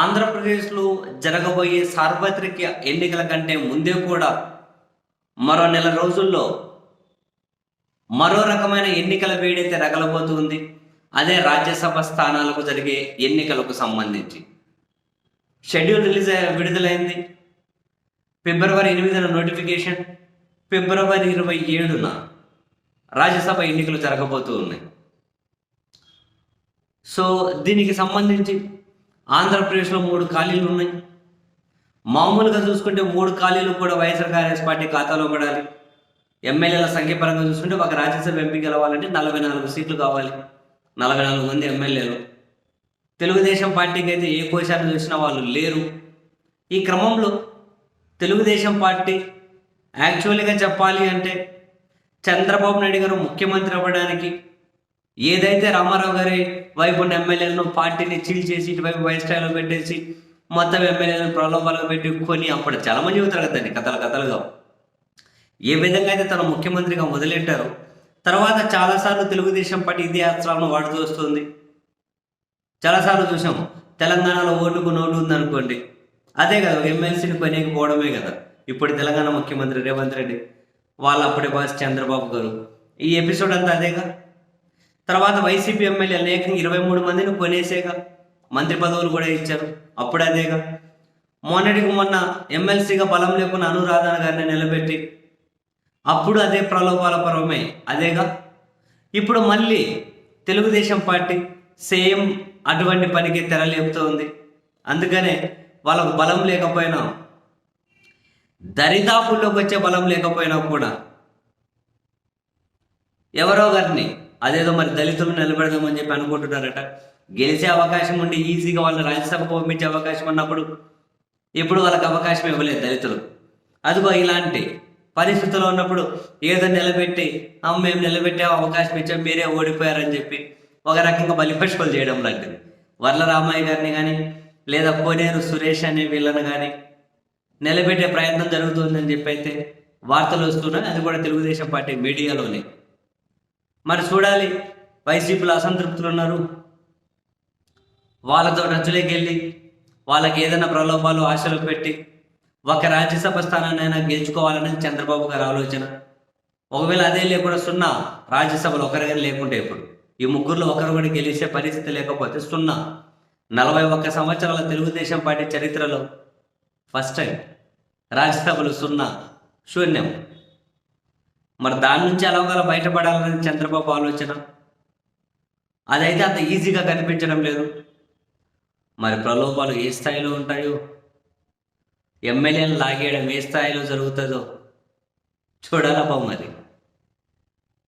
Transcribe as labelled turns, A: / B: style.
A: ఆంధ్రప్రదేశ్లో జరగబోయే సార్వత్రిక ఎన్నికల కంటే ముందే కూడా మరో నెల రోజుల్లో మరో రకమైన ఎన్నికల వేడైతే రగలబోతుంది. అదే రాజ్యసభ స్థానాలకు జరిగే ఎన్నికలకు సంబంధించి. షెడ్యూల్ రిలీజ్ విడుదలైంది. ఫిబ్రవరి ఎనిమిదిన నోటిఫికేషన్ ఫిబ్రవరి ఇరవై ఏడున రాజ్యసభ ఎన్నికలు జరగబోతూ ఉన్నాయి. సో దీనికి సంబంధించి ఆంధ్రప్రదేశ్లో మూడు ఖాళీలు ఉన్నాయి. మామూలుగా చూసుకుంటే మూడు ఖాళీలు కూడా వైఎస్ఆర్ కాంగ్రెస్ పార్టీ ఖాతాలో పడాలి ఎమ్మెల్యేల సంఖ్య పరంగా చూసుకుంటే ఒక రాజ్యసభ ఎంపీ గెలవాలంటే నలభై నాలుగు సీట్లు కావాలి. నలభై నాలుగు మంది ఎమ్మెల్యేలు. తెలుగుదేశం పార్టీకి అయితే ఏ కోశాన్ని చూసినా వాళ్ళు లేరు. ఈ క్రమంలో తెలుగుదేశం పార్టీ యాక్చువల్గా చెప్పాలి అంటే చంద్రబాబు నాయుడు గారు ముఖ్యమంత్రి అవ్వడానికి ఏదైతే రామారావు గారి వైపు ఉన్న ఎమ్మెల్యేలను పార్టీని చీల్ చేసి ఇటువైపు వైస్టాయిలో పెట్టేసి మొత్తం ఎమ్మెల్యేలను ప్రలోభాలకు పెట్టి కొని అప్పుడు చాలా మంది చెబుతారు కదండి. కథలు కథలుగా. ఏ విధంగా అయితే తను ముఖ్యమంత్రిగా మొదలెట్టారో తర్వాత చాలాసార్లు తెలుగుదేశం పార్టీ ఇదే అస్త్రాలను వాడుతూ వస్తుంది. చాలాసార్లు చూసాము తెలంగాణలో ఓటుకు నోటు ఉందనుకోండి. అదే కదా ఎమ్మెల్సీని కొనేకపోవడమే కదా. ఇప్పుడు తెలంగాణ ముఖ్యమంత్రి రేవంత్ రెడ్డి వాళ్ళు అప్పుడే బాస్ చంద్రబాబు గారు. ఈ ఎపిసోడ్ అంతా అదేగా? తర్వాత వైసీపీ ఎమ్మెల్యే అనేకంగా ఇరవై మూడు మందిని కొనేసేగా. మంత్రి పదవులు కూడా ఇచ్చారు. అప్పుడు అదేగా. మొన్నటికి మొన్న ఎమ్మెల్సీగా బలం లేకున్న అనురాధన గారిని నిలబెట్టి అప్పుడు అదే ప్రలోభాల పరమే అదేగా. ఇప్పుడు మళ్ళీ తెలుగుదేశం పార్టీ సేమ్ అటువంటి పనికి తెరలేపుతోంది. అందుకనే వాళ్ళకు బలం లేకపోయినా దరిదాపుల్లోకి వచ్చే బలం లేకపోయినా కూడా ఎవరో గారిని అదేదో మరి దళితులను నిలబెడదామని చెప్పి అనుకుంటున్నారట. గెలిచే అవకాశం ఉండి ఈజీగా వాళ్ళని రాజ్యసభకు పంపించే అవకాశం ఉన్నప్పుడు ఎప్పుడు వాళ్ళకి అవకాశం ఇవ్వలేదు దళితులు. అదిగో ఇలాంటి పరిస్థితుల్లో ఉన్నప్పుడు ఏదో నిలబెట్టి మేము నిలబెట్టే అవకాశం ఇచ్చాం మీరే ఓడిపోయారని చెప్పి ఒక రకంగా బలిపశువులు చేయడం లాంటిది. వర్ల రామయ్య గారిని కానీ లేదా కోనేరు సురేష్ అనే వీళ్ళని కానీ నిలబెట్టే ప్రయత్నం జరుగుతుందని చెప్పి అయితే వార్తలు వస్తున్నాయి. అది కూడా తెలుగుదేశం పార్టీ మీడియాలోనే. మరి చూడాలి. వైసీపీలో అసంతృప్తులు ఉన్నారు. వాళ్ళతో రచ్చులోకి వెళ్ళి వాళ్ళకి ఏదైనా ప్రలోభాలు ఆశలు పెట్టి ఒక రాజ్యసభ స్థానాన్నైనా గెలుచుకోవాలనేది చంద్రబాబు గారి ఆలోచన. ఒకవేళ అదే లేకుండా సున్నా రాజ్యసభలో ఒకరిగా లేకుంటే ఇప్పుడు ఈ ముగ్గురులో ఒకరు కూడా గెలిచే పరిస్థితి లేకపోతే సున్నా. నలభై ఒక్క సంవత్సరాల తెలుగుదేశం పార్టీ చరిత్రలో ఫస్ట్ టైం రాజ్యసభలు సున్నా. శూన్యం. మరి దాని నుంచి ఎలాగోలా బయటపడాలనేది చంద్రబాబు ఆలోచన? అదైతే అంత ఈజీగా కనిపించడం లేదు. మరి ప్రలోభాలు ఏ స్థాయిలో ఉంటాయో? ఎమ్మెల్యేలు లాగేయడం ఏ స్థాయిలో జరుగుతుందో? చూడాలబ్బా మరి.